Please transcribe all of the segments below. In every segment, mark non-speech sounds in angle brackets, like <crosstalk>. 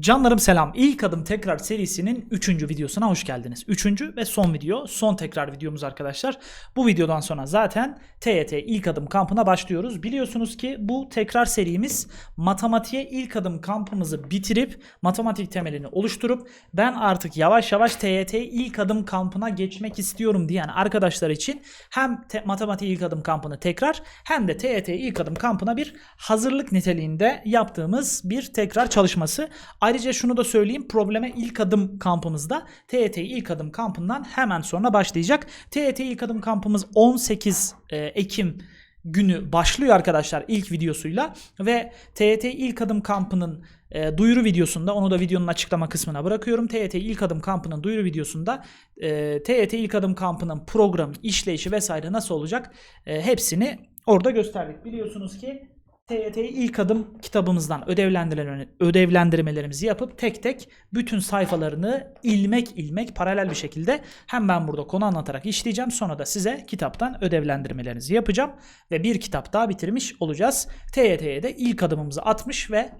Canlarım selam. İlk adım tekrar serisinin 3. videosuna hoş geldiniz. 3. ve son video, son tekrar videomuz arkadaşlar. Bu videodan sonra zaten TYT ilk adım kampına başlıyoruz. Biliyorsunuz ki bu tekrar serimiz matematiğe ilk adım kampımızı bitirip matematik temelini oluşturup ben artık yavaş yavaş TYT ilk adım kampına geçmek istiyorum diyen arkadaşlar için hem te- matematik ilk adım kampını tekrar hem de TYT ilk adım kampına bir hazırlık niteliğinde yaptığımız bir tekrar çalışması. Ayrıca şunu da söyleyeyim. Probleme ilk adım kampımızda TYT ilk adım kampından hemen sonra başlayacak. TYT ilk adım kampımız 18 e, Ekim günü başlıyor arkadaşlar ilk videosuyla ve TYT ilk adım kampının e, duyuru videosunda onu da videonun açıklama kısmına bırakıyorum. TYT ilk adım kampının duyuru videosunda e, TYT ilk adım kampının programı, işleyişi vesaire nasıl olacak e, hepsini orada gösterdik. Biliyorsunuz ki TYT ilk adım kitabımızdan ödevlendirme, ödevlendirmelerimizi yapıp tek tek bütün sayfalarını ilmek ilmek paralel bir şekilde hem ben burada konu anlatarak işleyeceğim sonra da size kitaptan ödevlendirmelerinizi yapacağım ve bir kitap daha bitirmiş olacağız. TYT'ye de ilk adımımızı atmış ve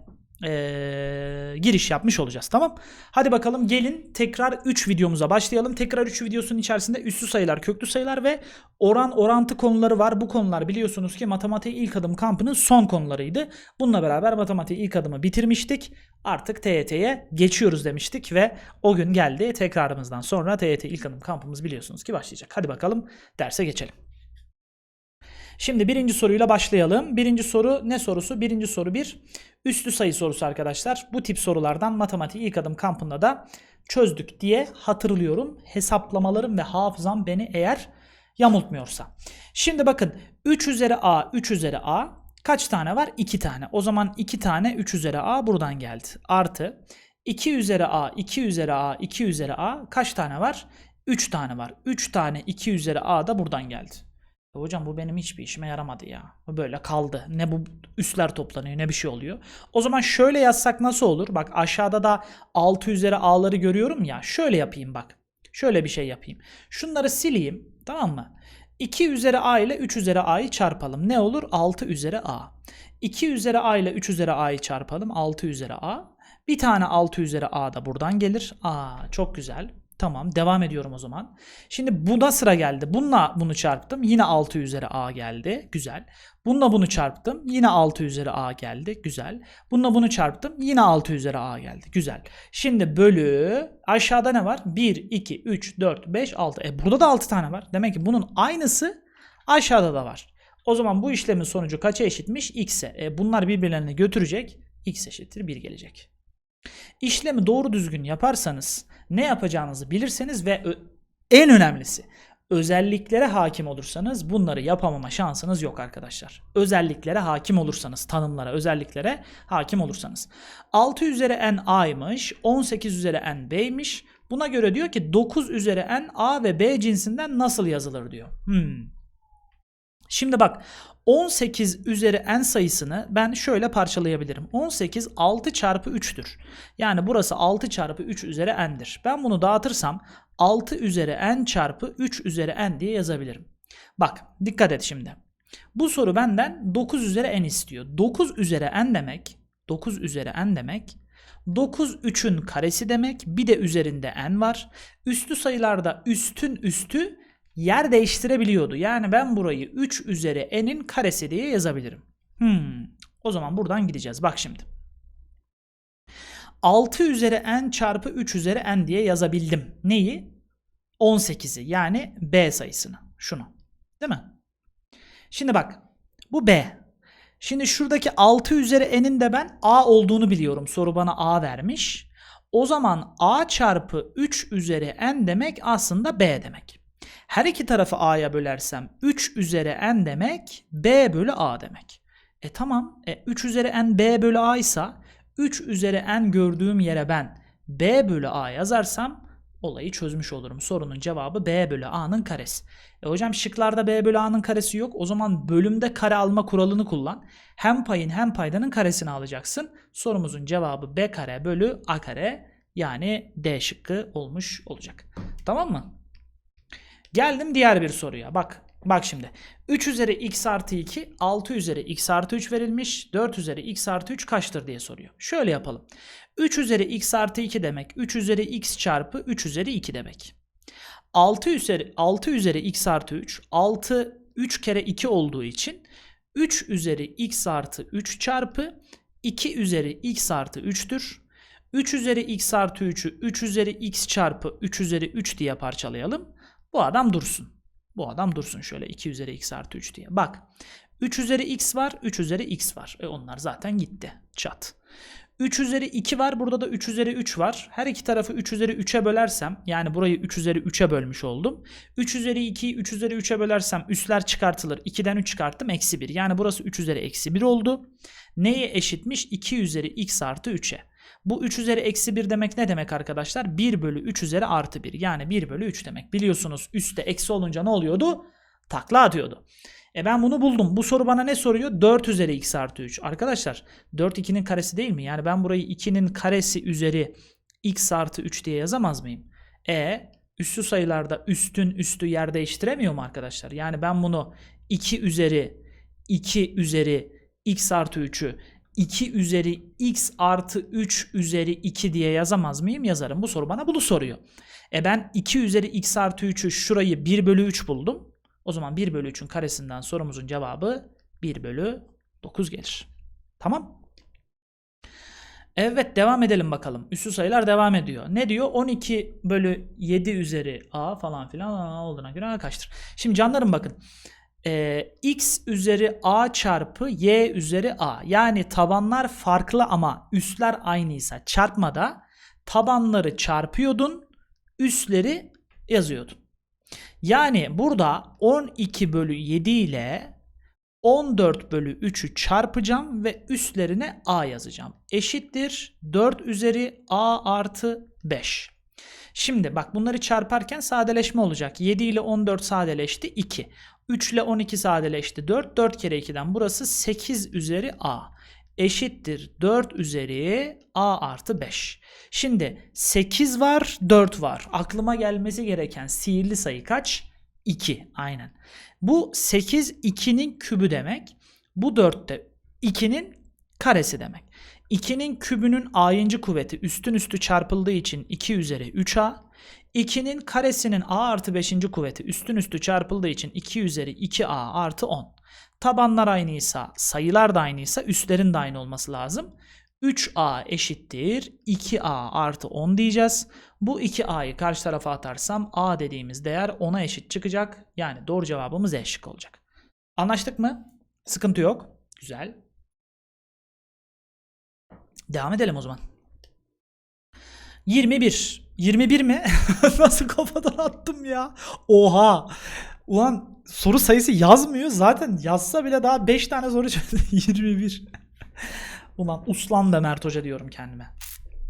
eee, giriş yapmış olacağız tamam. Hadi bakalım gelin tekrar 3 videomuza başlayalım. Tekrar 3 videosunun içerisinde üslü sayılar, köklü sayılar ve oran orantı konuları var. Bu konular biliyorsunuz ki matematik ilk adım kampının son konularıydı. Bununla beraber matematik ilk adımı bitirmiştik. Artık TYT'ye geçiyoruz demiştik ve o gün geldi. Tekrarımızdan sonra TYT ilk adım kampımız biliyorsunuz ki başlayacak. Hadi bakalım derse geçelim. Şimdi birinci soruyla başlayalım. Birinci soru ne sorusu? Birinci soru bir üslü sayı sorusu arkadaşlar. Bu tip sorulardan matematik ilk adım kampında da çözdük diye hatırlıyorum. Hesaplamalarım ve hafızam beni eğer yamultmuyorsa. Şimdi bakın 3 üzeri a 3 üzeri a kaç tane var? 2 tane. O zaman 2 tane 3 üzeri a buradan geldi. Artı 2 üzeri a 2 üzeri a 2 üzeri a kaç tane var? 3 tane var. 3 tane 2 üzeri a da buradan geldi. Hocam bu benim hiçbir işime yaramadı ya. Böyle kaldı. Ne bu üstler toplanıyor ne bir şey oluyor. O zaman şöyle yazsak nasıl olur? Bak aşağıda da 6 üzeri a'ları görüyorum ya. Şöyle yapayım bak. Şöyle bir şey yapayım. Şunları sileyim. Tamam mı? 2 üzeri a ile 3 üzeri a'yı çarpalım. Ne olur? 6 üzeri a. 2 üzeri a ile 3 üzeri a'yı çarpalım. 6 üzeri a. Bir tane 6 üzeri a da buradan gelir. Aa çok güzel. Tamam devam ediyorum o zaman. Şimdi buna sıra geldi. Bununla bunu çarptım. Yine 6 üzeri a geldi. Güzel. Bununla bunu çarptım. Yine 6 üzeri a geldi. Güzel. Bununla bunu çarptım. Yine 6 üzeri a geldi. Güzel. Şimdi bölü aşağıda ne var? 1, 2, 3, 4, 5, 6. E burada da 6 tane var. Demek ki bunun aynısı aşağıda da var. O zaman bu işlemin sonucu kaça eşitmiş? X'e. E bunlar birbirlerine götürecek. X eşittir 1 gelecek. İşlemi doğru düzgün yaparsanız ne yapacağınızı bilirseniz ve en önemlisi özelliklere hakim olursanız bunları yapamama şansınız yok arkadaşlar. Özelliklere hakim olursanız, tanımlara, özelliklere hakim olursanız. 6 üzeri n a'ymış, 18 üzeri n b'ymiş. Buna göre diyor ki 9 üzeri n a ve b cinsinden nasıl yazılır diyor. Hmm. Şimdi bak 18 üzeri n sayısını ben şöyle parçalayabilirim. 18 6 çarpı 3'tür. Yani burası 6 çarpı 3 üzeri n'dir. Ben bunu dağıtırsam 6 üzeri n çarpı 3 üzeri n diye yazabilirim. Bak dikkat et şimdi. Bu soru benden 9 üzeri n istiyor. 9 üzeri n demek 9 üzeri n demek 9 3'ün karesi demek. Bir de üzerinde n var. Üstü sayılarda üstün üstü yer değiştirebiliyordu. Yani ben burayı 3 üzeri n'in karesi diye yazabilirim. Hmm. O zaman buradan gideceğiz. Bak şimdi. 6 üzeri n çarpı 3 üzeri n diye yazabildim. Neyi? 18'i yani b sayısını. Şunu. Değil mi? Şimdi bak. Bu b. Şimdi şuradaki 6 üzeri n'in de ben a olduğunu biliyorum. Soru bana a vermiş. O zaman a çarpı 3 üzeri n demek aslında b demek. Her iki tarafı a'ya bölersem 3 üzeri n demek b bölü a demek. E tamam. E 3 üzeri n b bölü a ise 3 üzeri n gördüğüm yere ben b bölü a yazarsam olayı çözmüş olurum. Sorunun cevabı b bölü a'nın karesi. E hocam şıklarda b bölü a'nın karesi yok. O zaman bölümde kare alma kuralını kullan. Hem payın hem paydanın karesini alacaksın. Sorumuzun cevabı b kare bölü a kare yani D şıkkı olmuş olacak. Tamam mı? Geldim diğer bir soruya. Bak Bak şimdi 3 üzeri x artı 2 6 üzeri x artı 3 verilmiş. 4 üzeri x artı 3 kaçtır diye soruyor. Şöyle yapalım. 3 üzeri x artı 2 demek 3 üzeri x çarpı 3 üzeri 2 demek. 6 üzeri 6 üzeri x artı 3 6 3 kere 2 olduğu için 3 üzeri x artı 3 çarpı 2 üzeri x artı 3'tür. 3 üzeri x artı 3'ü 3 üzeri x çarpı 3 üzeri 3 diye parçalayalım. Bu adam dursun. Bu adam dursun şöyle 2 üzeri x artı 3 diye. Bak 3 üzeri x var 3 üzeri x var. E onlar zaten gitti. Çat. 3 üzeri 2 var. Burada da 3 üzeri 3 var. Her iki tarafı 3 üzeri 3'e bölersem yani burayı 3 üzeri 3'e bölmüş oldum. 3 üzeri 2'yi 3 üzeri 3'e bölersem üstler çıkartılır. 2'den 3 çıkarttım. Eksi 1. Yani burası 3 üzeri eksi 1 oldu. Neye eşitmiş? 2 üzeri x artı 3'e. Bu 3 üzeri eksi 1 demek ne demek arkadaşlar? 1 bölü 3 üzeri artı 1. Yani 1 bölü 3 demek. Biliyorsunuz üstte eksi olunca ne oluyordu? Takla atıyordu. E ben bunu buldum. Bu soru bana ne soruyor? 4 üzeri x artı 3. Arkadaşlar 4 2'nin karesi değil mi? Yani ben burayı 2'nin karesi üzeri x artı 3 diye yazamaz mıyım? E üssü sayılarda üstün üstü yer değiştiremiyor mu arkadaşlar? Yani ben bunu 2 üzeri 2 üzeri x artı 3'ü 2 üzeri x artı 3 üzeri 2 diye yazamaz mıyım? Yazarım. Bu soru bana bunu soruyor. E ben 2 üzeri x artı 3'ü şurayı 1 bölü 3 buldum. O zaman 1 bölü 3'ün karesinden sorumuzun cevabı 1 bölü 9 gelir. Tamam. Evet devam edelim bakalım. Üssü sayılar devam ediyor. Ne diyor? 12 bölü 7 üzeri a falan filan olduğuna göre a kaçtır? Şimdi canlarım bakın. Ee, x üzeri a çarpı y üzeri a. Yani tabanlar farklı ama üstler aynıysa çarpmada tabanları çarpıyordun, üstleri yazıyordun. Yani burada 12 bölü 7 ile 14 bölü 3'ü çarpacağım ve üstlerine a yazacağım. Eşittir 4 üzeri a artı 5. Şimdi bak bunları çarparken sadeleşme olacak. 7 ile 14 sadeleşti 2. 3 ile 12 sadeleşti 4. 4 kere 2'den burası 8 üzeri a. Eşittir 4 üzeri a artı 5. Şimdi 8 var 4 var. Aklıma gelmesi gereken sihirli sayı kaç? 2 aynen. Bu 8 2'nin kübü demek. Bu 4 de 2'nin karesi demek. 2'nin kübünün a'yıncı kuvveti üstün üstü çarpıldığı için 2 üzeri 3a. 2'nin karesinin a artı 5. kuvveti üstün üstü çarpıldığı için 2 üzeri 2a artı 10. Tabanlar aynıysa sayılar da aynıysa üstlerin de aynı olması lazım. 3a eşittir 2a artı 10 diyeceğiz. Bu 2a'yı karşı tarafa atarsam a dediğimiz değer 10'a eşit çıkacak. Yani doğru cevabımız E şık olacak. Anlaştık mı? Sıkıntı yok. Güzel. Devam edelim o zaman. 21. 21 mi? <laughs> Nasıl kafadan attım ya? Oha. Ulan soru sayısı yazmıyor. Zaten yazsa bile daha 5 tane soru çözdü. <laughs> 21. Ulan uslan da Mert Hoca diyorum kendime.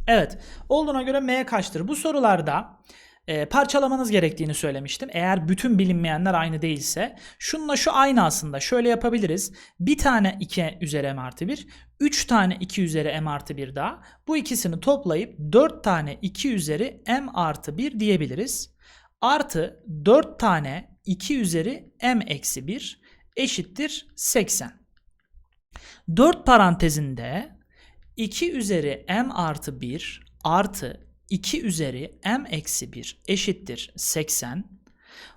Evet. Olduğuna göre M kaçtır? Bu sorularda e, parçalamanız gerektiğini söylemiştim. Eğer bütün bilinmeyenler aynı değilse. Şununla şu aynı aslında. Şöyle yapabiliriz. Bir tane 2 üzeri m artı 1. 3 tane 2 üzeri m artı 1 daha. Bu ikisini toplayıp 4 tane 2 üzeri m artı 1 diyebiliriz. Artı 4 tane 2 üzeri m eksi 1 eşittir 80. 4 parantezinde 2 üzeri m artı 1 artı 2 üzeri m eksi 1 eşittir 80.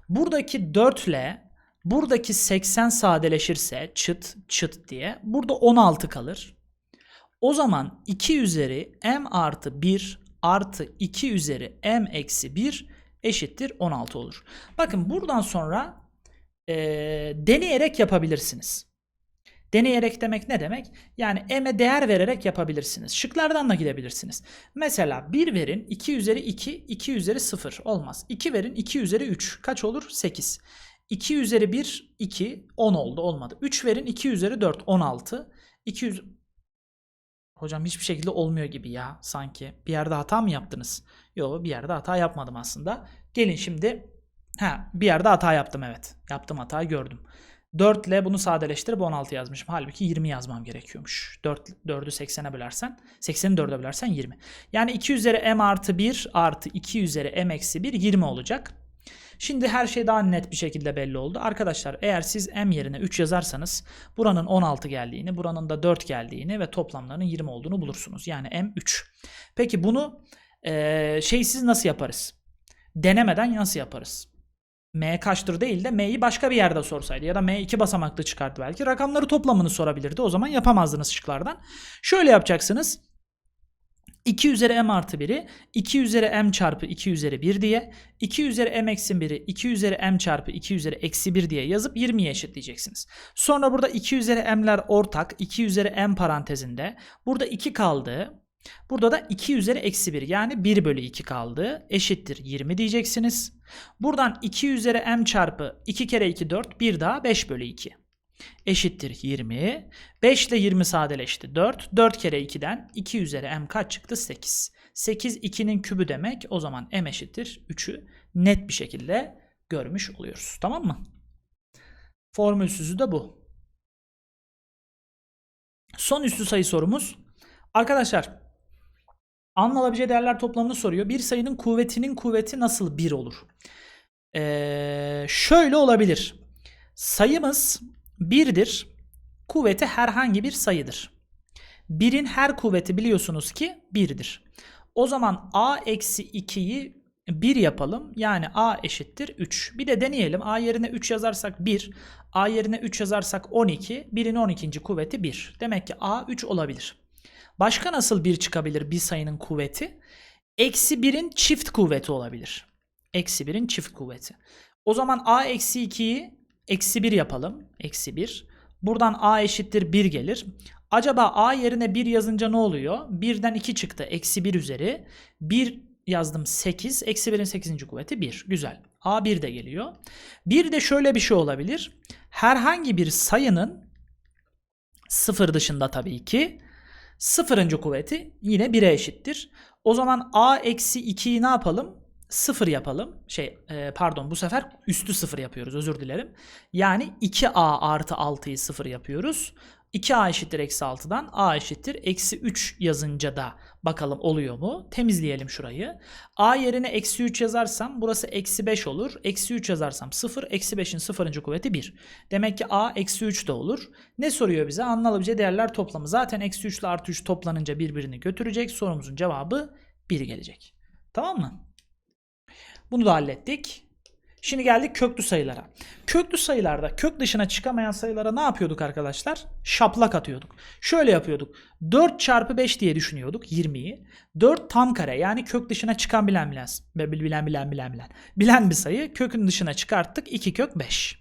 Buradaki 4 ile buradaki 80 sadeleşirse çıt çıt diye burada 16 kalır. O zaman 2 üzeri m artı 1 artı 2 üzeri m eksi 1 eşittir 16 olur. Bakın buradan sonra e, deneyerek yapabilirsiniz. Deneyerek demek ne demek? Yani m'e değer vererek yapabilirsiniz. Şıklardan da gidebilirsiniz. Mesela 1 verin 2 üzeri 2, 2 üzeri 0 olmaz. 2 verin 2 üzeri 3 kaç olur? 8. 2 üzeri 1, 2, 10 oldu olmadı. 3 verin 2 üzeri 4, 16. 200... Hocam hiçbir şekilde olmuyor gibi ya sanki. Bir yerde hata mı yaptınız? Yok bir yerde hata yapmadım aslında. Gelin şimdi. Ha bir yerde hata yaptım evet. Yaptım hatayı gördüm. 4 ile bunu sadeleştirip 16 yazmışım. Halbuki 20 yazmam gerekiyormuş. 4, 4'ü 80'e bölersen 80'i 4'e bölersen 20. Yani 2 üzeri m artı 1 artı 2 üzeri m eksi 1 20 olacak. Şimdi her şey daha net bir şekilde belli oldu. Arkadaşlar eğer siz m yerine 3 yazarsanız buranın 16 geldiğini, buranın da 4 geldiğini ve toplamlarının 20 olduğunu bulursunuz. Yani m 3. Peki bunu eee şeysiz nasıl yaparız? Denemeden nasıl yaparız? M kaçtır değil de M'yi başka bir yerde sorsaydı ya da M iki basamaklı çıkardı belki. Rakamları toplamını sorabilirdi. O zaman yapamazdınız şıklardan. Şöyle yapacaksınız. 2 üzeri m artı 1'i 2 üzeri m çarpı 2 üzeri 1 diye 2 üzeri m eksi 1'i 2 üzeri m çarpı 2 üzeri eksi 1 diye yazıp 20'ye eşitleyeceksiniz. Sonra burada 2 üzeri m'ler ortak 2 üzeri m parantezinde burada 2 kaldı. Burada da 2 üzeri eksi 1 yani 1 bölü 2 kaldı. Eşittir 20 diyeceksiniz. Buradan 2 üzeri m çarpı 2 kere 2 4 bir daha 5 bölü 2 eşittir 20. 5 ile 20 sadeleşti 4. 4 kere 2'den 2 üzeri m kaç çıktı? 8. 8 2'nin kübü demek. O zaman m eşittir 3'ü net bir şekilde görmüş oluyoruz. Tamam mı? Formülsüzü de bu. Son üstü sayı sorumuz. Arkadaşlar anlanabileceği değerler toplamını soruyor. Bir sayının kuvvetinin kuvveti nasıl 1 olur? Ee, şöyle olabilir. Sayımız 1'dir. Kuvveti herhangi bir sayıdır. 1'in her kuvveti biliyorsunuz ki 1'dir. O zaman a eksi 2'yi 1 yapalım. Yani a eşittir 3. Bir de deneyelim. a yerine 3 yazarsak 1. a yerine 3 yazarsak 12. 1'in 12. kuvveti 1. Demek ki a 3 olabilir. Başka nasıl 1 çıkabilir bir sayının kuvveti? Eksi 1'in çift kuvveti olabilir. Eksi 1'in çift kuvveti. O zaman a eksi 2'yi eksi 1 yapalım. Eksi 1. Buradan a eşittir 1 gelir. Acaba a yerine 1 yazınca ne oluyor? 1'den 2 çıktı. Eksi 1 üzeri. 1 yazdım 8. Eksi 1'in 8. kuvveti 1. Güzel. a 1 de geliyor. Bir de şöyle bir şey olabilir. Herhangi bir sayının sıfır dışında tabii ki sıfırıncı kuvveti yine 1'e eşittir. O zaman a eksi 2'yi ne yapalım? 0 yapalım. Şey e, pardon bu sefer üstü 0 yapıyoruz özür dilerim. Yani 2a artı 6'yı 0 yapıyoruz. 2a eşittir eksi 6'dan a eşittir eksi 3 yazınca da bakalım oluyor mu? Temizleyelim şurayı. a yerine eksi 3 yazarsam burası eksi 5 olur. Eksi 3 yazarsam 0. Eksi 5'in 0. kuvveti 1. Demek ki a eksi 3 de olur. Ne soruyor bize? Anlanabileceği değerler toplamı. Zaten eksi 3 ile artı 3 toplanınca birbirini götürecek. Sorumuzun cevabı 1 gelecek. Tamam mı? Bunu da hallettik. Şimdi geldik köklü sayılara. Köklü sayılarda kök dışına çıkamayan sayılara ne yapıyorduk arkadaşlar? Şaplak atıyorduk. Şöyle yapıyorduk. 4 çarpı 5 diye düşünüyorduk 20'yi. 4 tam kare yani kök dışına çıkan bilen bilen bilen bilen bilen bilen bilen bir sayı kökün dışına çıkarttık 2 kök 5.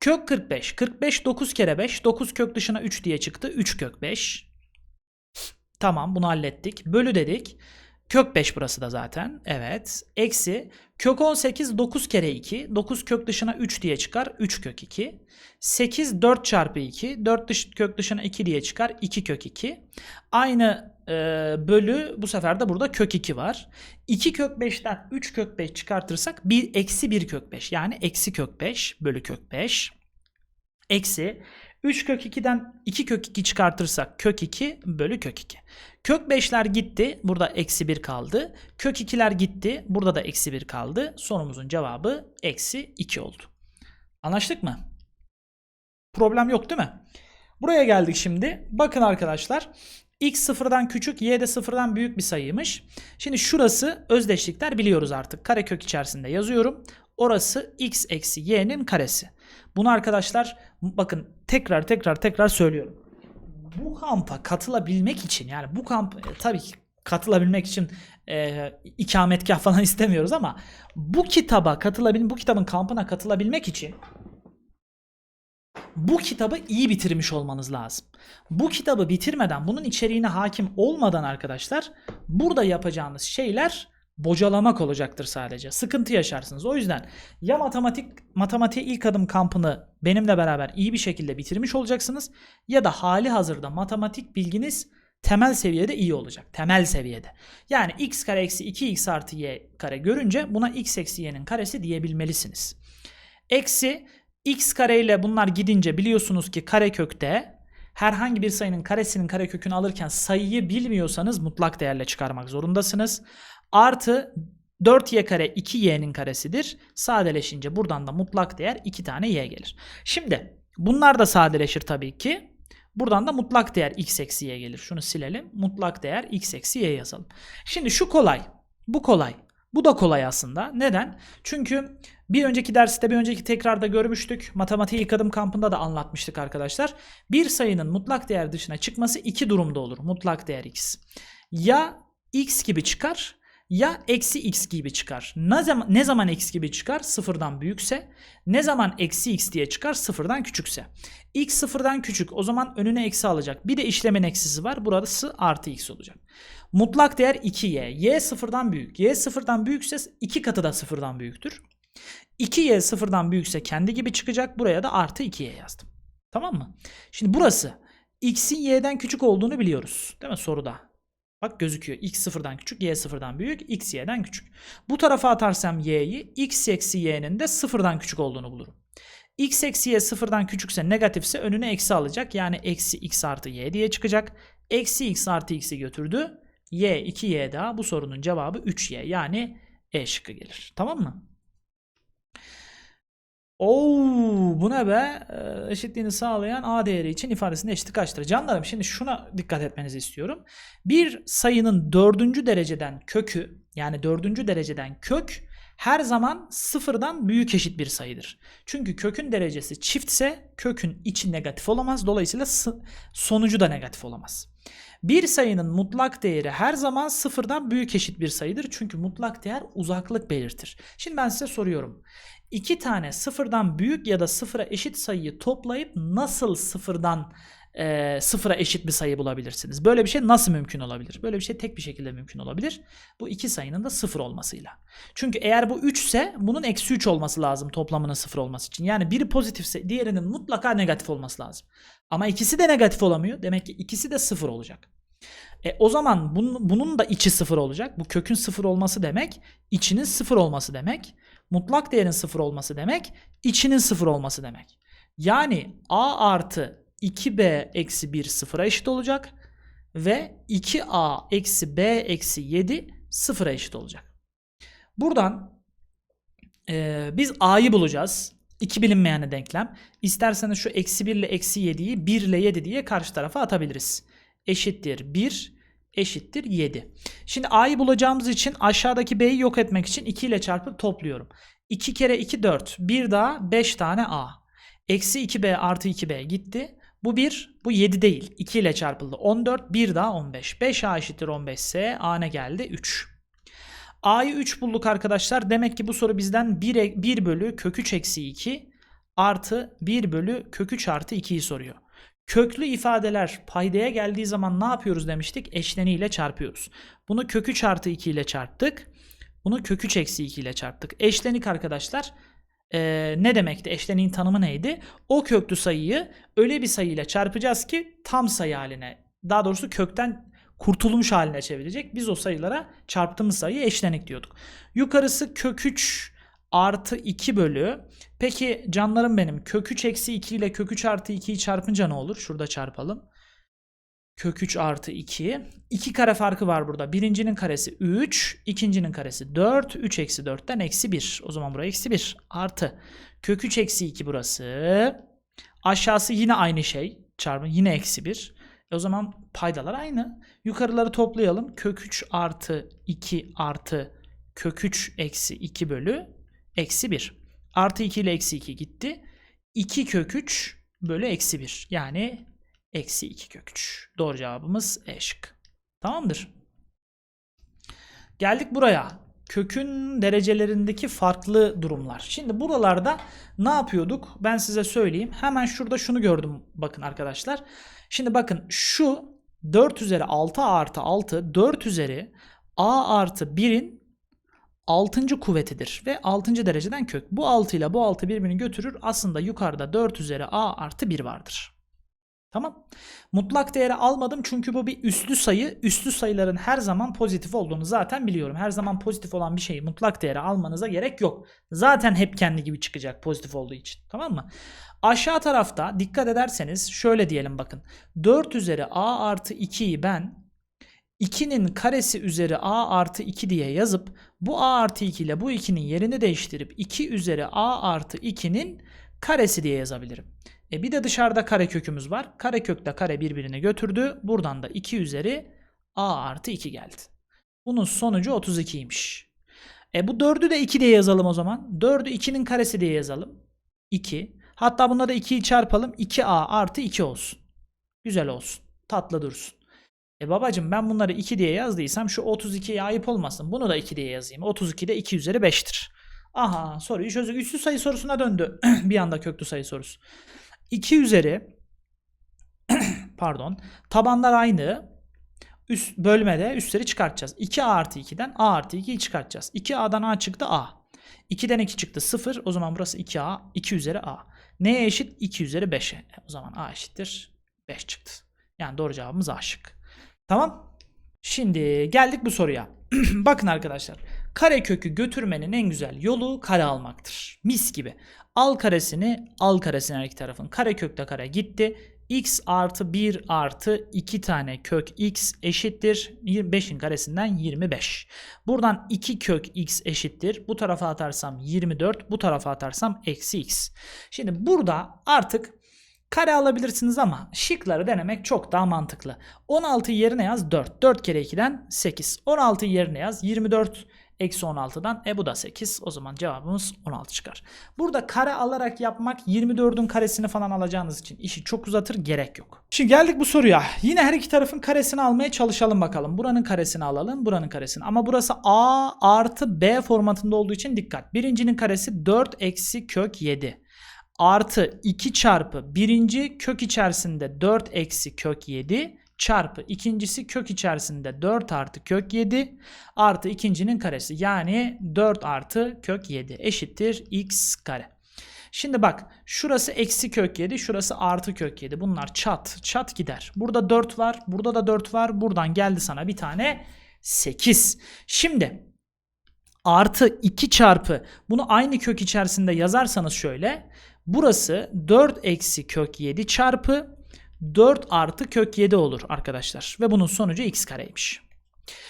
Kök 45. 45 9 kere 5. 9 kök dışına 3 diye çıktı. 3 kök 5. Tamam bunu hallettik. Bölü dedik. Kök 5 burası da zaten. Evet. Eksi kök 18 9 kere 2. 9 kök dışına 3 diye çıkar. 3 kök 2. 8 4 çarpı 2. 4 dış, kök dışına 2 diye çıkar. 2 kök 2. Aynı e, bölü bu sefer de burada kök 2 var. 2 kök 5'ten 3 kök 5 çıkartırsak 1 eksi 1 kök 5. Yani eksi kök 5 bölü kök 5. Eksi 3 kök 2'den 2 kök 2 çıkartırsak kök 2 bölü kök 2. Kök 5'ler gitti. Burada eksi 1 kaldı. Kök 2'ler gitti. Burada da eksi 1 kaldı. Sorumuzun cevabı eksi 2 oldu. Anlaştık mı? Problem yok değil mi? Buraya geldik şimdi. Bakın arkadaşlar. X sıfırdan küçük, Y de sıfırdan büyük bir sayıymış. Şimdi şurası özdeşlikler biliyoruz artık. Karekök içerisinde yazıyorum. Orası X eksi Y'nin karesi. Bunu arkadaşlar bakın tekrar tekrar tekrar söylüyorum. Bu kampa katılabilmek için yani bu kamp e, tabii ki katılabilmek için e, ikametgah falan <laughs> istemiyoruz ama bu kitaba katılabil bu kitabın kampına katılabilmek için bu kitabı iyi bitirmiş olmanız lazım. Bu kitabı bitirmeden, bunun içeriğine hakim olmadan arkadaşlar burada yapacağınız şeyler bocalamak olacaktır sadece. Sıkıntı yaşarsınız. O yüzden ya matematik matematiğe ilk adım kampını benimle beraber iyi bir şekilde bitirmiş olacaksınız ya da hali hazırda matematik bilginiz temel seviyede iyi olacak. Temel seviyede. Yani x kare eksi 2x artı y kare görünce buna x eksi y'nin karesi diyebilmelisiniz. Eksi x kare ile bunlar gidince biliyorsunuz ki karekökte herhangi bir sayının karesinin karekökünü alırken sayıyı bilmiyorsanız mutlak değerle çıkarmak zorundasınız. Artı 4y kare 2y'nin karesidir. Sadeleşince buradan da mutlak değer 2 tane y gelir. Şimdi bunlar da sadeleşir tabii ki. Buradan da mutlak değer x eksi y gelir. Şunu silelim. Mutlak değer x eksi y yazalım. Şimdi şu kolay. Bu kolay. Bu da kolay aslında. Neden? Çünkü bir önceki derste bir önceki tekrarda görmüştük. Matematiği ilk adım kampında da anlatmıştık arkadaşlar. Bir sayının mutlak değer dışına çıkması iki durumda olur. Mutlak değer x. Ya x gibi çıkar ya eksi x gibi çıkar. Ne zaman, ne zaman x gibi çıkar? Sıfırdan büyükse. Ne zaman eksi x diye çıkar? Sıfırdan küçükse. x sıfırdan küçük o zaman önüne eksi alacak. Bir de işlemin eksisi var. Burası artı x olacak. Mutlak değer 2y. y sıfırdan büyük. y sıfırdan büyükse iki katı da sıfırdan büyüktür. 2y sıfırdan büyükse kendi gibi çıkacak. Buraya da artı 2y yazdım. Tamam mı? Şimdi burası x'in y'den küçük olduğunu biliyoruz. Değil mi soruda? Bak gözüküyor. X sıfırdan küçük, y sıfırdan büyük, x y'den küçük. Bu tarafa atarsam y'yi x eksi y'nin de sıfırdan küçük olduğunu bulurum. x eksi y sıfırdan küçükse negatifse önüne eksi alacak. Yani eksi x artı y diye çıkacak. Eksi x artı x'i götürdü. y 2y daha bu sorunun cevabı 3y. Yani e şıkkı gelir. Tamam mı? Oo, bu ne be? Ee, eşitliğini sağlayan a değeri için ifadesinde eşitlik kaçtır? Canlarım şimdi şuna dikkat etmenizi istiyorum. Bir sayının dördüncü dereceden kökü yani dördüncü dereceden kök her zaman sıfırdan büyük eşit bir sayıdır. Çünkü kökün derecesi çiftse kökün içi negatif olamaz. Dolayısıyla sonucu da negatif olamaz. Bir sayının mutlak değeri her zaman sıfırdan büyük eşit bir sayıdır. Çünkü mutlak değer uzaklık belirtir. Şimdi ben size soruyorum. İki tane sıfırdan büyük ya da sıfıra eşit sayıyı toplayıp nasıl sıfırdan e, sıfıra eşit bir sayı bulabilirsiniz? Böyle bir şey nasıl mümkün olabilir? Böyle bir şey tek bir şekilde mümkün olabilir. Bu iki sayının da sıfır olmasıyla. Çünkü eğer bu 3 ise bunun eksi 3 olması lazım toplamının sıfır olması için. Yani biri pozitifse diğerinin mutlaka negatif olması lazım. Ama ikisi de negatif olamıyor. Demek ki ikisi de sıfır olacak. E, o zaman bunun, bunun da içi sıfır olacak. Bu kökün sıfır olması demek içinin sıfır olması demek. Mutlak değerin sıfır olması demek içinin sıfır olması demek. Yani a artı 2b eksi 1 sıfıra eşit olacak. Ve 2a eksi b eksi 7 sıfıra eşit olacak. Buradan e, biz a'yı bulacağız. İki bilinmeyen denklem. İsterseniz şu eksi 1 ile eksi 7'yi 1 ile 7 diye karşı tarafa atabiliriz. Eşittir 1 eşittir 7. Şimdi a'yı bulacağımız için aşağıdaki b'yi yok etmek için 2 ile çarpıp topluyorum. 2 kere 2 4. Bir daha 5 tane a. Eksi 2b artı 2b gitti. Bu 1, bu 7 değil. 2 ile çarpıldı. 14, 1 daha 15. 5a eşittir 15 ise a ne geldi? 3. a'yı 3 bulduk arkadaşlar. Demek ki bu soru bizden 1, 1 bölü kök 3 eksi 2 artı 1 bölü kök 3 artı 2'yi soruyor. Köklü ifadeler paydaya geldiği zaman ne yapıyoruz demiştik? Eşleniyle çarpıyoruz. Bunu kök 3 artı 2 ile çarptık. Bunu kök 3 eksi 2 ile çarptık. Eşlenik arkadaşlar e, ne demekti? Eşleniğin tanımı neydi? O köklü sayıyı öyle bir sayıyla çarpacağız ki tam sayı haline daha doğrusu kökten kurtulmuş haline çevirecek. Biz o sayılara çarptığımız sayıyı eşlenik diyorduk. Yukarısı kök 3 artı 2 bölü. Peki canlarım benim kök 3 eksi 2 ile kök 3 artı 2'yi çarpınca ne olur? Şurada çarpalım. Kök 3 artı 2. 2 kare farkı var burada. Birincinin karesi 3. ikincinin karesi 4. 3 eksi 4'ten eksi 1. O zaman buraya eksi 1. Artı. Kök 3 eksi 2 burası. Aşağısı yine aynı şey. Çarpı yine eksi 1. E o zaman paydalar aynı. Yukarıları toplayalım. Kök 3 artı 2 artı kök 3 eksi 2 bölü eksi 1. Artı 2 ile eksi 2 gitti. 2 kök 3 bölü eksi 1. Yani eksi 2 kök 3. Doğru cevabımız E şık. Tamamdır. Geldik buraya. Kökün derecelerindeki farklı durumlar. Şimdi buralarda ne yapıyorduk? Ben size söyleyeyim. Hemen şurada şunu gördüm bakın arkadaşlar. Şimdi bakın şu 4 üzeri 6 artı 6 4 üzeri a artı 1'in 6. kuvvetidir ve 6. dereceden kök. Bu 6 ile bu 6 birbirini götürür. Aslında yukarıda 4 üzeri a artı 1 vardır. Tamam. Mutlak değeri almadım çünkü bu bir üslü sayı. Üslü sayıların her zaman pozitif olduğunu zaten biliyorum. Her zaman pozitif olan bir şeyi mutlak değeri almanıza gerek yok. Zaten hep kendi gibi çıkacak pozitif olduğu için. Tamam mı? Aşağı tarafta dikkat ederseniz şöyle diyelim bakın. 4 üzeri a artı 2'yi ben 2'nin karesi üzeri a artı 2 diye yazıp bu a artı 2 ile bu 2'nin yerini değiştirip 2 üzeri a artı 2'nin karesi diye yazabilirim. E bir de dışarıda kare kökümüz var. Kare kökle kare birbirini götürdü. Buradan da 2 üzeri a artı 2 geldi. Bunun sonucu 32'ymiş. E bu 4'ü de 2 diye yazalım o zaman. 4'ü 2'nin karesi diye yazalım. 2. Hatta bunda da 2'yi çarpalım. 2a artı 2 olsun. Güzel olsun. Tatlı dursun. E babacım ben bunları 2 diye yazdıysam şu 32'ye ayıp olmasın. Bunu da 2 diye yazayım. 32 de 2 üzeri 5'tir. Aha soruyu çözdük. Üslü sayı sorusuna döndü. <clears throat> bir anda köklü sayı sorusu. 2 üzeri <clears throat> pardon tabanlar aynı. Üst bölmede üstleri çıkartacağız. 2a artı 2'den a artı 2'yi çıkartacağız. 2a'dan a çıktı a. 2'den 2 çıktı 0. O zaman burası 2a 2 üzeri a. Neye eşit? 2 üzeri 5'e. E, O zaman a eşittir 5 çıktı. Yani doğru cevabımız A şık. Tamam. Şimdi geldik bu soruya. <clears throat> Bakın arkadaşlar. Kare kökü götürmenin en güzel yolu kare almaktır. Mis gibi. Al karesini al karesini her iki tarafın. Kare kökle kare gitti. x artı 1 artı 2 tane kök x eşittir. 5'in karesinden 25. Buradan 2 kök x eşittir. Bu tarafa atarsam 24. Bu tarafa atarsam eksi x. Şimdi burada artık Kare alabilirsiniz ama şıkları denemek çok daha mantıklı. 16 yerine yaz 4. 4 kere 2'den 8. 16 yerine yaz 24 eksi 16'dan. E bu da 8. O zaman cevabımız 16 çıkar. Burada kare alarak yapmak 24'ün karesini falan alacağınız için işi çok uzatır gerek yok. Şimdi geldik bu soruya. Yine her iki tarafın karesini almaya çalışalım bakalım. Buranın karesini alalım. Buranın karesini. Ama burası A artı B formatında olduğu için dikkat. Birincinin karesi 4 eksi kök 7 artı 2 çarpı birinci kök içerisinde 4 eksi kök 7 çarpı ikincisi kök içerisinde 4 artı kök 7 artı ikincinin karesi. Yani 4 artı kök 7 eşittir x kare. Şimdi bak şurası eksi kök 7 şurası artı kök 7 bunlar çat çat gider. Burada 4 var burada da 4 var buradan geldi sana bir tane 8. Şimdi artı 2 çarpı bunu aynı kök içerisinde yazarsanız şöyle Burası 4 eksi kök 7 çarpı 4 artı kök 7 olur arkadaşlar. Ve bunun sonucu x kareymiş.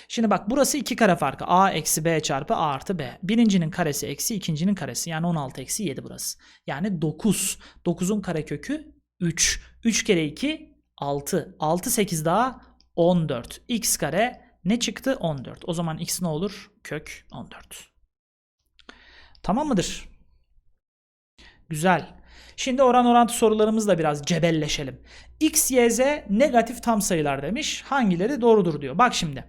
Şimdi bak burası 2 kare farkı. a eksi b çarpı a artı b. Birincinin karesi eksi ikincinin karesi. Yani 16 eksi 7 burası. Yani 9. 9'un karekökü 3. 3 kere 2 6. 6 8 daha 14. x kare ne çıktı? 14. O zaman x ne olur? Kök 14. Tamam mıdır? Güzel. Şimdi oran orantı sorularımızla biraz cebelleşelim. X, Y, Z negatif tam sayılar demiş. Hangileri doğrudur diyor. Bak şimdi.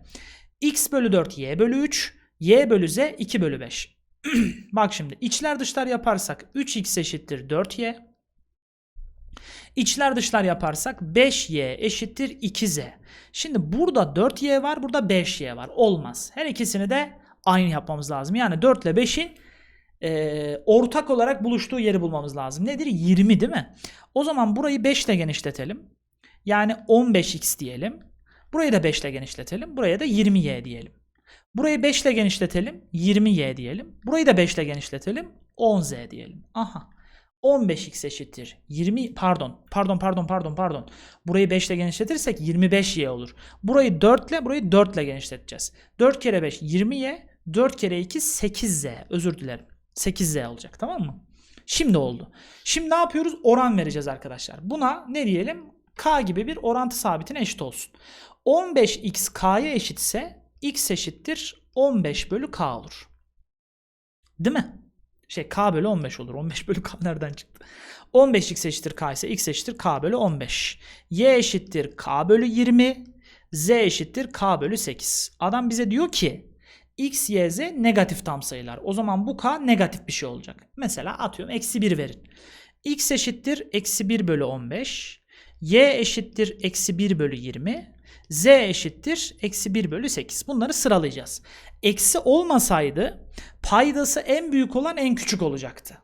X bölü 4, Y bölü 3, Y bölü Z 2 bölü 5. <clears throat> Bak şimdi içler dışlar yaparsak 3x eşittir 4y. İçler dışlar yaparsak 5y eşittir 2z. Şimdi burada 4y var burada 5y var. Olmaz. Her ikisini de aynı yapmamız lazım. Yani 4 ile 5'in e, ortak olarak buluştuğu yeri bulmamız lazım. Nedir? 20 değil mi? O zaman burayı 5 ile genişletelim. Yani 15x diyelim. Burayı da 5 ile genişletelim. Buraya da 20y diyelim. Burayı 5 ile genişletelim. 20y diyelim. Burayı da 5 ile genişletelim. 10z diyelim. Aha. 15x eşittir 20 pardon pardon pardon pardon pardon burayı 5 ile genişletirsek 25y olur. Burayı 4 ile burayı 4 ile genişleteceğiz. 4 kere 5 20y 4 kere 2 8z özür dilerim. 8z olacak tamam mı? Şimdi oldu. Şimdi ne yapıyoruz? Oran vereceğiz arkadaşlar. Buna ne diyelim? K gibi bir orantı sabitine eşit olsun. 15x k'ya eşitse x eşittir 15 bölü k olur. Değil mi? Şey k bölü 15 olur. 15 bölü k nereden çıktı? 15x eşittir k ise x eşittir k bölü 15. y eşittir k bölü 20. z eşittir k bölü 8. Adam bize diyor ki x, y, z negatif tam sayılar. O zaman bu k negatif bir şey olacak. Mesela atıyorum eksi 1 verin. x eşittir eksi 1 bölü 15. y eşittir eksi 1 bölü 20. z eşittir eksi 1 bölü 8. Bunları sıralayacağız. Eksi olmasaydı paydası en büyük olan en küçük olacaktı.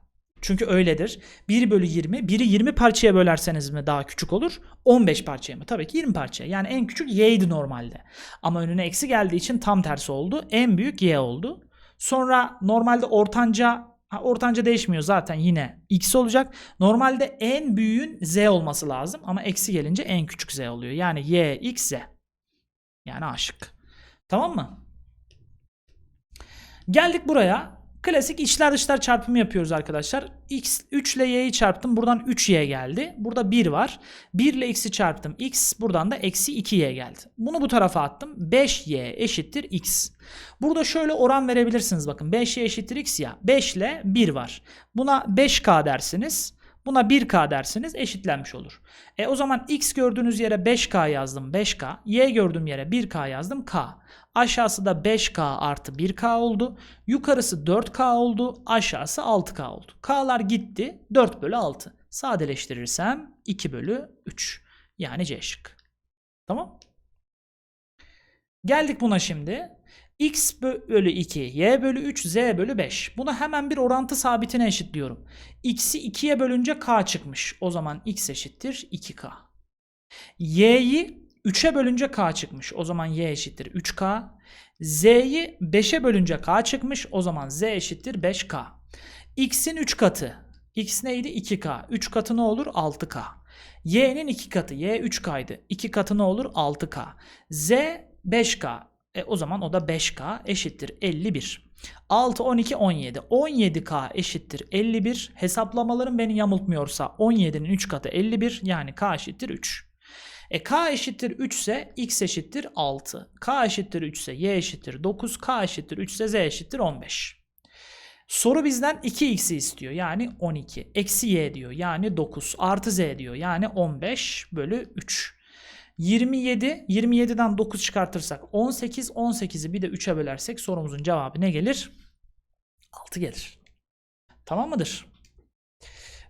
Çünkü öyledir. 1 bölü 20. 1'i 20 parçaya bölerseniz mi daha küçük olur? 15 parçaya mı? Tabii ki 20 parçaya. Yani en küçük y'ydi normalde. Ama önüne eksi geldiği için tam tersi oldu. En büyük y oldu. Sonra normalde ortanca ha, ortanca değişmiyor zaten yine x olacak. Normalde en büyüğün z olması lazım ama eksi gelince en küçük z oluyor. Yani y, x, z. Yani A şıkkı. Tamam mı? Geldik buraya. Klasik içler dışlar çarpımı yapıyoruz arkadaşlar. X 3 ile y'yi çarptım. Buradan 3y geldi. Burada 1 var. 1 ile x'i çarptım. x buradan da eksi 2y geldi. Bunu bu tarafa attım. 5y eşittir x. Burada şöyle oran verebilirsiniz. Bakın 5y eşittir x ya. 5 ile 1 var. Buna 5k dersiniz. Buna 1k dersiniz eşitlenmiş olur. E o zaman x gördüğünüz yere 5k yazdım 5k. Y gördüğüm yere 1k yazdım k. Aşağısı da 5k artı 1k oldu. Yukarısı 4k oldu. Aşağısı 6k oldu. K'lar gitti. 4 bölü 6. Sadeleştirirsem 2 bölü 3. Yani C şık. Tamam. Geldik buna şimdi. X bölü 2, y bölü 3, z bölü 5. Buna hemen bir orantı sabitine eşitliyorum. x'i 2'ye bölünce k çıkmış. O zaman x eşittir 2k. y'yi 3'e bölünce k çıkmış. O zaman y eşittir 3k. z'yi 5'e bölünce k çıkmış. O zaman z eşittir 5k. x'in 3 katı. x neydi? 2k. 3 katı ne olur? 6k. y'nin 2 katı. y 3k'ydı. 2 katı ne olur? 6k. z 5k. E, o zaman o da 5k eşittir 51. 6, 12, 17. 17k eşittir 51. Hesaplamalarım beni yanıltmıyorsa 17'nin 3 katı 51. Yani k eşittir 3. E k eşittir 3 ise x eşittir 6. k eşittir 3 ise y eşittir 9. k eşittir 3 ise z eşittir 15. Soru bizden 2x'i istiyor yani 12. Eksi y diyor yani 9. Artı z diyor yani 15 bölü 3. 27, 27'den 9 çıkartırsak 18, 18'i bir de 3'e bölersek sorumuzun cevabı ne gelir? 6 gelir. Tamam mıdır?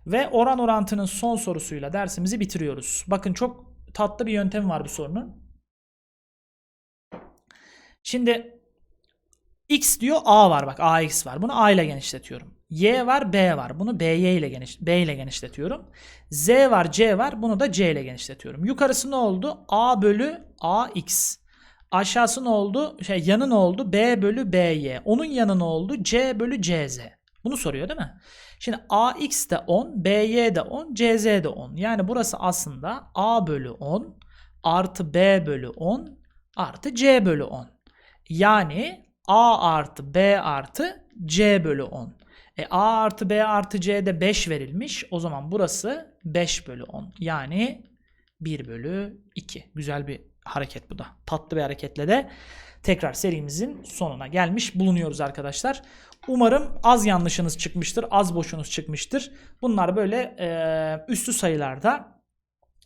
Ve oran orantının son sorusuyla dersimizi bitiriyoruz. Bakın çok tatlı bir yöntemi var bu sorunun. Şimdi x diyor a var bak ax var. Bunu a ile genişletiyorum. Y var b var. Bunu by ile geniş b ile genişletiyorum. z var c var. Bunu da c ile genişletiyorum. Yukarısı ne oldu? a bölü ax. Aşağısı ne oldu? Şey yanı ne oldu? b bölü by. Onun yanı ne oldu? c bölü cz. Bunu soruyor değil mi? Şimdi ax de 10, by de 10, cz de 10. Yani burası aslında a bölü 10 artı b bölü 10 artı c bölü 10. Yani a artı b artı c bölü 10. E a artı b artı c'de 5 verilmiş. O zaman burası 5 bölü 10. Yani 1 bölü 2. Güzel bir hareket bu da. Tatlı bir hareketle de tekrar serimizin sonuna gelmiş bulunuyoruz arkadaşlar. Umarım az yanlışınız çıkmıştır, az boşunuz çıkmıştır. Bunlar böyle e, üstü sayılarda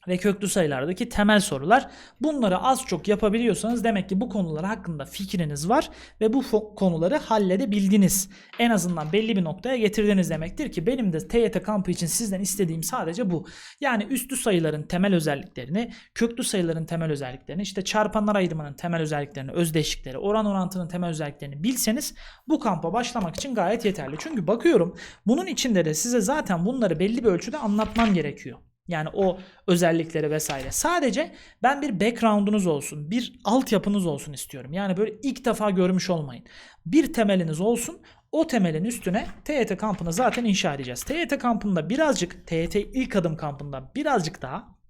ve köklü sayılardaki temel sorular. Bunları az çok yapabiliyorsanız demek ki bu konular hakkında fikriniz var ve bu konuları halledebildiniz. En azından belli bir noktaya getirdiniz demektir ki benim de TYT kampı için sizden istediğim sadece bu. Yani üstü sayıların temel özelliklerini, köklü sayıların temel özelliklerini, işte çarpanlar ayrımının temel özelliklerini, özdeşlikleri, oran orantının temel özelliklerini bilseniz bu kampa başlamak için gayet yeterli. Çünkü bakıyorum bunun içinde de size zaten bunları belli bir ölçüde anlatmam gerekiyor. Yani o özellikleri vesaire. Sadece ben bir background'unuz olsun, bir altyapınız olsun istiyorum. Yani böyle ilk defa görmüş olmayın. Bir temeliniz olsun. O temelin üstüne TYT kampını zaten inşa edeceğiz. TYT kampında birazcık, TYT ilk adım kampında birazcık daha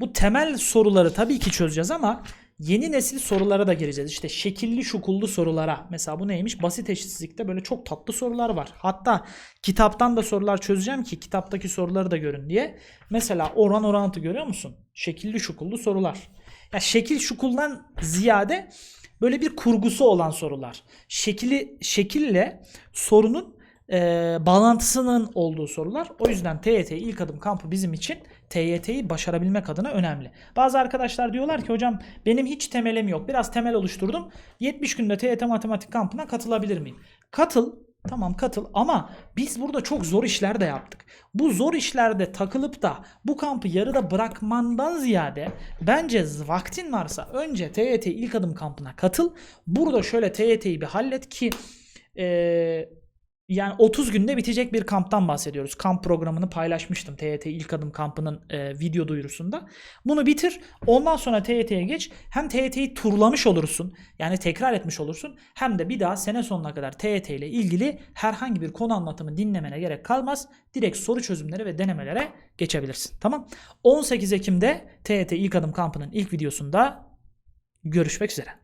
bu temel soruları tabii ki çözeceğiz ama yeni nesil sorulara da gireceğiz. İşte şekilli şukullu sorulara. Mesela bu neymiş? Basit eşitsizlikte böyle çok tatlı sorular var. Hatta kitaptan da sorular çözeceğim ki kitaptaki soruları da görün diye. Mesela oran orantı görüyor musun? Şekilli şukullu sorular. Ya şekil şukuldan ziyade böyle bir kurgusu olan sorular. Şekili şekille sorunun e, bağlantısının olduğu sorular. O yüzden TYT ilk adım kampı bizim için TYT'yi başarabilmek adına önemli. Bazı arkadaşlar diyorlar ki hocam benim hiç temelim yok. Biraz temel oluşturdum. 70 günde TYT matematik kampına katılabilir miyim? Katıl. Tamam katıl ama biz burada çok zor işler de yaptık. Bu zor işlerde takılıp da bu kampı yarıda bırakmandan ziyade bence vaktin varsa önce TYT ilk adım kampına katıl. Burada şöyle TYT'yi bir hallet ki ee, yani 30 günde bitecek bir kamptan bahsediyoruz. Kamp programını paylaşmıştım TYT ilk adım kampının e, video duyurusunda. Bunu bitir. Ondan sonra TYT'ye geç. Hem TYT'yi turlamış olursun. Yani tekrar etmiş olursun. Hem de bir daha sene sonuna kadar TYT ile ilgili herhangi bir konu anlatımı dinlemene gerek kalmaz. Direkt soru çözümleri ve denemelere geçebilirsin. Tamam. 18 Ekim'de TYT ilk adım kampının ilk videosunda Görüşmek üzere.